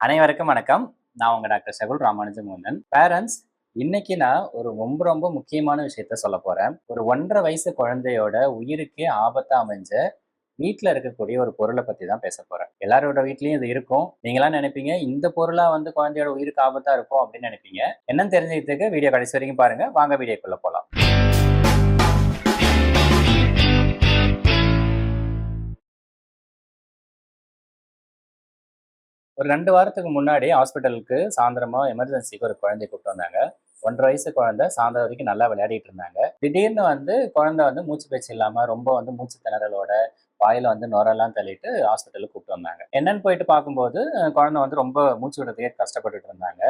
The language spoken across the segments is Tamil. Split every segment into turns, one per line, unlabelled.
அனைவருக்கும் வணக்கம். நான் உங்க டாக்டர் சகுல் ராமானுஜமுந்தன் பேரண்ட்ஸ் இன்னைக்கு நான் ஒரு ரொம்ப ரொம்ப முக்கியமான விஷயத்த சொல்ல போறேன். ஒரு ஒன்றரை வயசு குழந்தையோட உயிருக்கே ஆபத்தா அமைஞ்ச வீட்டில் இருக்கக்கூடிய ஒரு பொருளை பற்றி தான் பேச போகிறேன் எல்லாரோட வீட்லேயும் இது இருக்கும். நீங்களாம் நினைப்பீங்க இந்த பொருளாக வந்து குழந்தையோட உயிருக்கு ஆபத்தாக இருக்கும் அப்படின்னு நினைப்பீங்க. என்னன்னு தெரிஞ்சுக்கிறதுக்கு வீடியோ கடைசி வரைக்கும் பாருங்கள் வாங்க வீடியோக்குள்ளே போகலாம் ஒரு ரெண்டு வாரத்துக்கு முன்னாடி ஹாஸ்பிட்டலுக்கு சாயந்தரமா எமர்ஜென்சிக்கு ஒரு குழந்தை கூப்பிட்டு வந்தாங்க. ஒன்றரை வயசு குழந்தை சாயந்தரம் வரைக்கும் நல்லா விளையாடிட்டு இருந்தாங்க. திடீர்னு வந்து குழந்தை வந்து மூச்சு பேச்சு இல்லாம ரொம்ப வந்து மூச்சு திணறலோட வாயில வந்து நுரெல்லாம் தள்ளிட்டு ஹாஸ்பிட்டலுக்கு கூப்பிட்டு வந்தாங்க. என்னன்னு போயிட்டு பார்க்கும்போது குழந்தை வந்து ரொம்ப மூச்சு விடுறதுக்கே கஷ்டப்பட்டுட்டு இருந்தாங்க.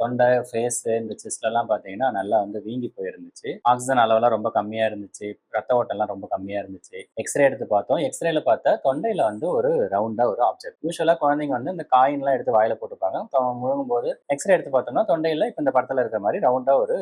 தொண்டை ஃபேஸ் இந்த செஸ்ட்லாம் பார்த்தீங்கன்னா நல்லா வந்து வீங்கி போயிருந்துச்சு. ஆக்சிஜன் அளவெல்லாம் ரொம்ப கம்மியாக இருந்துச்சு. ரத்த ஓட்டம்லாம் ரொம்ப கம்மியாக இருந்துச்சு. எக்ஸ்ரே எடுத்து பார்த்தோம். எக்ஸ்ரேல பார்த்தா தொண்டையில் வந்து ஒரு ரவுண்டாக ஒரு ஆப்ஜெக்ட் யூஸ்வலாக குழந்தைங்க வந்து இந்த காயின்லாம் எடுத்து வாயில போட்டுப்பாங்க. முழுங்கும் போது எக்ஸ்ரே எடுத்து பார்த்தோம்னா தொண்டையில் இப்போ இந்த படத்தில் இருக்கிற மாதிரி ரவுண்டாக ஒரு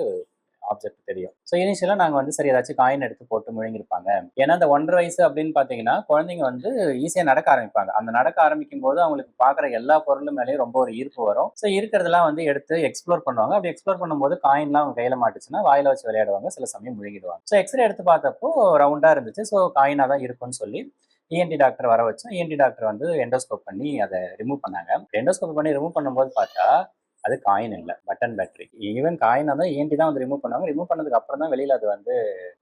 ஆப்ஜெக்ட் தெரியும். ஸோ இனிஷியலாக நாங்கள் வந்து சரி ஏதாச்சும் காயின் எடுத்து போட்டு முழுங்கிருப்பாங்க ஏன்னா அந்த ஒன்றரை வயசு அப்படின்னு பார்த்தீங்கன்னா குழந்தைங்க வந்து ஈஸியாக நடக்க ஆரம்பிப்பாங்க. அந்த நடக்க ஆரம்பிக்கும் போது அவங்களுக்கு பார்க்குற எல்லா பொருளும் மேலேயும் ரொம்ப ஒரு ஈர்ப்பு வரும். ஸோ இருக்கிறதெல்லாம் வந்து எடுத்து எக்ஸ்ப்ளோர் பண்ணுவாங்க. அப்படி எக்ஸ்ப்ளோர் பண்ணும்போது காயின்லாம் அவங்க கையில் மாட்டுச்சுன்னா வாயில வச்சு விளையாடுவாங்க. சில சமயம் முழுகிடுவாங்க ஸோ எக்ஸ்ரே எடுத்து பார்த்தப்போ ரவுண்டாக இருந்துச்சு. ஸோ காயினாக தான் இருக்கும்னு சொல்லி இஎன்டி டாக்டர் வர வச்சோம் இஎன்டி டாக்டர் வந்து எண்டோஸ்கோப் பண்ணி அதை ரிமூவ் பண்ணாங்க. எண்டோஸ்கோப் பண்ணி ரிமூவ் பண்ணும்போது பார்த்தா அது காயின் இல்லை பட்டன் பேட்டரி ஈவன் காயின் தான் ஏன்டி தான் வந்து ரிமூவ் பண்ணுவாங்க. ரிமூவ் பண்ணதுக்கு அப்புறம் தான் வெளியில் அது வந்து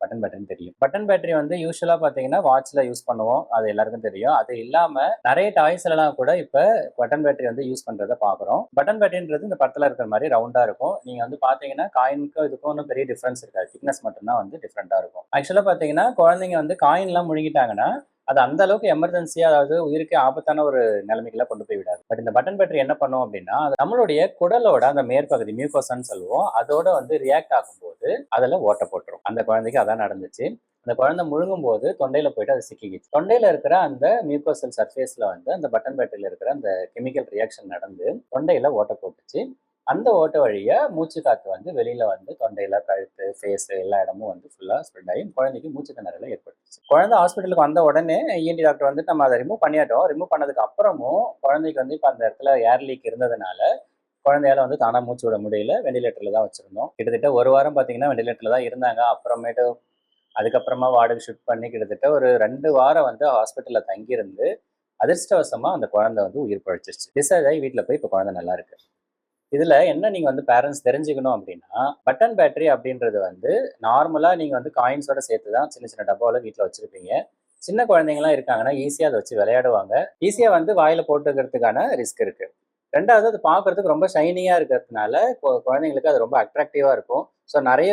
பட்டன் பேட்டரின்னு தெரியும். பட்டன் பேட்டரி வந்து யூஸ்வலாக பார்த்தீங்கன்னா வாட்சில் யூஸ் பண்ணுவோம். அது எல்லாருக்கும் தெரியும். அது இல்லாமல் நிறைய டாய்ஸ்லாம் கூட இப்போ பட்டன் பேட்டரி வந்து யூஸ் பண்ணுறத பார்க்குறோம். பட்டன் பேட்டரின்றது இந்த படத்தில் இருக்கிற மாதிரி ரவுண்டாக இருக்கும். நீங்கள் வந்து பார்த்தீங்கன்னா காயினுக்கும் இதுக்கும் ஒன்றும் பெரிய டிஃப்ரென்ஸ் இருக்காது. திக்னஸ் மட்டும்தான் வந்து டிஃப்ரெண்ட்டாக இருக்கும். ஆக்சுவலாக பார்த்தீங்கன்னா குழந்தைங்க வந்து காயின்லாம் முழுங்கிட்டாங்கன்னா அது அந்த அளவுக்கு எமர்ஜென்சியா அதாவது உயிருக்கு ஆபத்தான ஒரு நிலைமைகளை கொண்டு போய் விடாது. பட் இந்த பட்டன் பேட்டரி என்ன பண்ணும் அப்படின்னா நம்மளுடைய குடலோட அந்த மேற்பகுதி மியூகோசன்னு சொல்லுவோம் அதோட வந்து ரியாக்ட் ஆகும்போது அதில் ஓட்ட போட்டுரும். அந்த குழந்தைக்கு அதான் நடந்துச்சு. அந்த குழந்தை முழுங்கும் போது தொண்டையில போயிட்டு அது சிக்கிக்கிச்சு. தொண்டையில இருக்கிற அந்த மியூகோசல் சர்ஃபேஸ்ல வந்து அந்த பட்டன் பேட்டரியில இருக்கிற அந்த கெமிக்கல் ரியாக்ஷன் நடந்து தொண்டையில ஓட்ட போட்டுச்சு. அந்த ஓட்ட வழியா மூச்சு காத்து வந்து வெளியில வந்து தொண்டையில கழுத்து ஃபேஸ் எல்லா இடமும் வந்து ஃபுல்லா ஸ்ப்ரெட் ஆகி குழந்தைக்கு மூச்சு திணறல ஏற்பட்டுச்சு குழந்தை ஹாஸ்பிட்டலுக்கு வந்த உடனே இஎன்டி டாக்டர் வந்து நம்ம அதை ரிமூவ் பண்ணியாட்டோம். ரிமூவ் பண்ணதுக்கு அப்புறமும் குழந்தைக்கு வந்து இப்போ அந்த இடத்துல ஏர் லீக் இருந்ததுனால குழந்தையால வந்து தானா மூச்சு விட முடியல. வெண்டிலேட்டர்ல தான் வச்சிருந்தோம். கிட்டத்தட்ட ஒரு வாரம் பார்த்தீங்கன்னா வெண்டிலேட்டர்ல தான் இருந்தாங்க. அப்புறமேட்டு அதுக்கப்புறமா வார்டுக்கு ஷிஃப்ட் பண்ணி கிட்டத்தட்ட ஒரு ரெண்டு வாரம் வந்து ஹாஸ்பிட்டல்ல தங்கியிருந்து அதிர்ஷ்டவசமா அந்த குழந்தை வந்து உயிர் பழிச்சிருச்சு. டிஸ்சார்ஜ் ஆகி வீட்டில் போய் இப்போ குழந்தை நல்லா இருக்கு. இதுல என்ன நீங்க வந்து பேரண்ட்ஸ் தெரிஞ்சுக்கணும் அப்படின்னா பட்டன் பேட்டரி அப்படின்றது வந்து நார்மலா நீங்க வந்து காயின்ஸோட சேர்த்து தான் சின்ன சின்ன டப்பாவில் வீட்டில் வச்சிருப்பீங்க. சின்ன குழந்தைங்களாம் இருக்காங்கன்னா ஈஸியாக அதை வச்சு விளையாடுவாங்க. ஈஸியாக வந்து வாயில போட்டுக்கிறதுக்கான ரிஸ்க் இருக்கு. ரெண்டாவது அது பார்க்கறதுக்கு ரொம்ப ஷைனிங்காக இருக்கிறதுனால கு- குழந்தைங்களுக்கு அது ரொம்ப அட்ராக்டிவாக இருக்கும். ஸோ நிறைய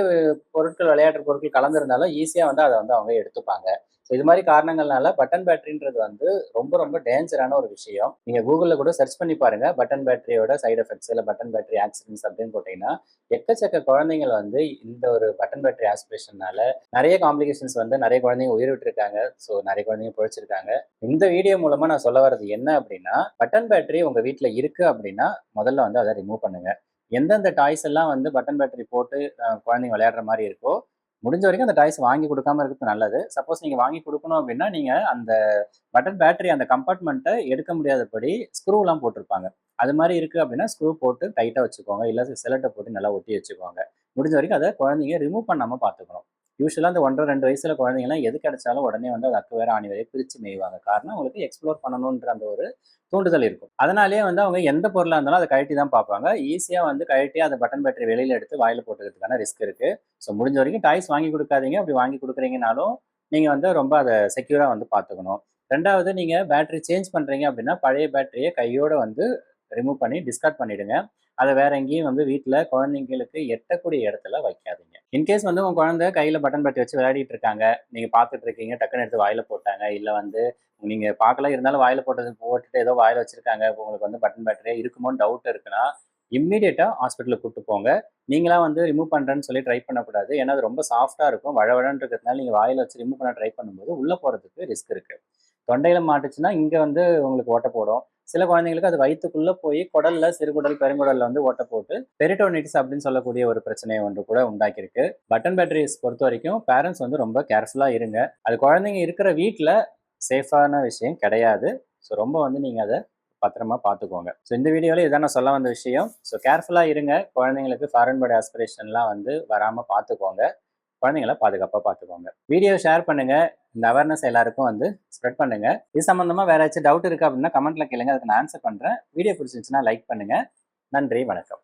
பொருட்கள் விளையாட்டு பொருட்கள் கலந்துருந்தாலும் ஈஸியாக வந்து அதை வந்து அவங்க எடுத்துப்பாங்க. ஸோ இது மாதிரி காரணங்கள்னால பட்டன் பேட்டரின்றது வந்து ரொம்ப ரொம்ப டேஞ்சரான ஒரு விஷயம். நீங்கள் கூகுளில் கூட சர்ச் பண்ணி பாருங்க. பட்டன் பேட்டரியோட சைடு எஃபெக்ட்ஸ் இல்லை பட்டன் பேட்டரி ஆக்சிடென்ட்ஸ் அப்படின்னு போட்டிங்கன்னா எக்கச்சக்க குழந்தைங்கள் வந்து இந்த ஒரு பட்டன் பேட்டரி ஆஸ்பிரேஷனால நிறைய காம்ப்ளிகேஷன்ஸ் வந்து நிறைய குழந்தைங்க உயிர் விட்டுருக்காங்க. ஸோ நிறைய குழந்தைங்க பிழைச்சிருக்காங்க. இந்த வீடியோ மூலமாக நான் சொல்ல வர்றது என்ன அப்படின்னா பட்டன் பேட்டரி உங்கள் வீட்டில் இருக்குது அப்படின்னா முதல்ல வந்து அதை ரிமூவ் பண்ணுங்கள் எந்தெந்த டாய்ஸ் எல்லாம் வந்து பட்டன் பேட்டரி போட்டு குழந்தைங்க விளையாடுற மாதிரி இருக்கோ முடிஞ்ச வரைக்கும் அந்த டாய்ஸ் வாங்கி கொடுக்காம இருக்கிறது நல்லது. சப்போஸ் நீங்கள் வாங்கி கொடுக்கணும் அப்படின்னா நீங்கள் அந்த பட்டன் பேட்டரி அந்த கம்பார்ட்மெண்ட்டை எடுக்க முடியாதபடி ஸ்க்ரூலாம் போட்டிருப்பாங்க. அது மாதிரி இருக்குது அப்படின்னா ஸ்க்ரூ போட்டு டைட்டாக வச்சுக்கோங்க. இல்லை சிலட்டை போட்டு நல்லா ஒட்டி வச்சுக்கோங்க. முடிஞ்ச வரைக்கும் அதை குழந்தைங்க ரிமூவ் பண்ணாமல் பார்த்துக்கணும். யூஸ்வலாக அந்த ஒன்றரை ரெண்டு வயசில் குழந்தைங்கலாம் எது கிடைச்சாலும் உடனே வந்து அது அக்கு வேற ஆணி வரை பிரித்து மேய்வாங்க. காரணம் அவங்களுக்கு எக்ஸ்ப்ளோர் பண்ணணுன்ற அந்த ஒரு தூண்டுதல் இருக்கும். அதனாலேயே வந்து அவங்க எந்த பொருளாக இருந்தாலும் அதை கழட்டி தான் பார்ப்பாங்க. ஈஸியாக வந்து கழட்டி அந்த பட்டன் பேட்டரி வெளியில் எடுத்து வாயில் போட்டுக்கிறதுக்கான ரிஸ்க் இருக்குது ஸோ முடிஞ்ச வரைக்கும் டாய்ஸ் வாங்கி கொடுக்காதீங்க. அப்படி வாங்கி கொடுக்குறீங்கனாலும் நீங்கள் வந்து ரொம்ப அதை செக்யூராக வந்து பார்த்துக்கணும். ரெண்டாவது நீங்கள் பேட்டரி சேஞ்ச் பண்ணுறீங்க அப்படின்னா பழைய பேட்டரியை கையோடு வந்து ரிமூவ் பண்ணி டிஸ்கார்ட் பண்ணிவிடுங்க அதை வேற எங்கேயும் வந்து வீட்டில் குழந்தைங்களுக்கு எட்டக்கூடிய இடத்துல வைக்காதீங்க. இன்கேஸ் வந்து உங்கள் குழந்தை கையில் பட்டன் பட்டி வச்சு விளையாடிட்டு இருக்காங்க நீங்கள் பார்த்துட்டு இருக்கீங்க டக்குன்னு எடுத்து வாயில போட்டாங்க இல்லை வந்து நீங்கள் பார்க்கல இருந்தாலும் வாயில போட்டது போட்டுட்டு ஏதோ வாயில் வச்சிருக்காங்க இப்போ உங்களுக்கு வந்து பட்டன் பேட்டரியே இருக்குமோன்னு டவுட் இருக்குன்னா இம்மிடியட்டாக ஹாஸ்பிட்டலுக்கு கூப்பிட்டு போங்க. நீங்களா வந்து ரிமூவ் பண்ணுறேன்னு சொல்லி ட்ரை பண்ணக்கூடாது. ஏன்னா அது ரொம்ப சாஃப்டாக இருக்கும் வழவழன்னு இருக்கிறதுனால நீங்கள் வாயில் வச்சு ரிமூவ் பண்ண ட்ரை பண்ணும்போது உள்ளே போகிறதுக்கு ரிஸ்க் இருக்குது தொண்டையில் மாட்டுச்சுன்னா இங்கே வந்து உங்களுக்கு ஓட்ட போடும். சில குழந்தைங்களுக்கு அது வயிற்றுக்குள்ள போய் குடல்ல சிறுகுடல் பெருங்குடல்ல வந்து ஓட்ட போட்டு பெரிட்டோனிட்டிஸ் அப்படின்னு சொல்லக்கூடிய ஒரு பிரச்சனையை ஒன்று கூட உண்டாக்கியிருக்கு. பட்டன் பேட்டரிஸ் பொறுத்த வரைக்கும் பேரண்ட்ஸ் வந்து ரொம்ப கேர்ஃபுல்லா இருங்க. அது குழந்தைங்க இருக்கிற வீட்டில் சேஃபான விஷயம் கிடையாது. ஸோ ரொம்ப வந்து நீங்கள் அதை பத்திரமா பார்த்துக்கோங்க. ஸோ இந்த வீடியோவில் இதான் நான் சொல்ல வந்த விஷயம். ஸோ கேர்ஃபுல்லாக இருங்க. குழந்தைங்களுக்கு ஃபாரின் பாடி ஆஸ்பிரேஷன்லாம் வந்து வராமல் பார்த்துக்கோங்க. குழந்தைங்கள பாதுகாப்பாக பார்த்துக்கோங்க. வீடியோ ஷேர் பண்ணுங்கள் இந்த அவேர்னஸ் எல்லாருக்கும் வந்து ஸ்ப்ரெட் பண்ணுங்க. இது சம்மந்தமாக வேற ஏதாச்சும் டவுட் இருக்கு அப்படின்னா கமெண்ட்ல கேளுங்க. அதுக்கு நான் ஆன்சர் பண்றேன். வீடியோ பிடிச்சிருந்துச்சுன்னா லைக் பண்ணுங்க. நன்றி வணக்கம்.